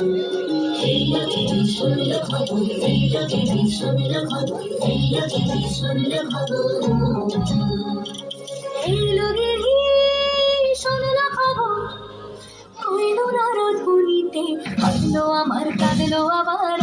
এই লোকেরই শুনল খবর। কইল মুনিতে আইলো আমার কাঁদলো আবার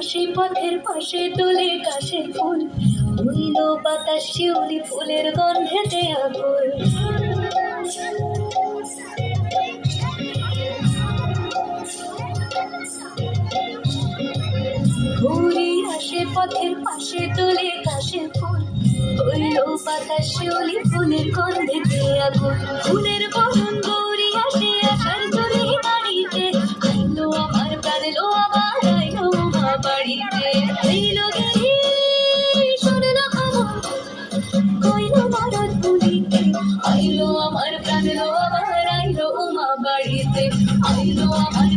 আসে পথের পাশে তোলে কাশের ফুল। উইল বাতাস, শিউলি ফুলের গন্ধেতে আগুল দূরের আসে পথের পাশে তোলে কাশের ফুল। উইল বাতাস, শিউলি ফুলের গন্ধেতে আগুল ফুলের গৌরী আসে আসার বাড়িতে। আমার মা বাড়িতে। হইল গেলি শুনলো খবর, কইলো নারদ মুনিতে আইলো আমার প্রাণ আবার আইলো উমা বাড়িতে। আইলো আমার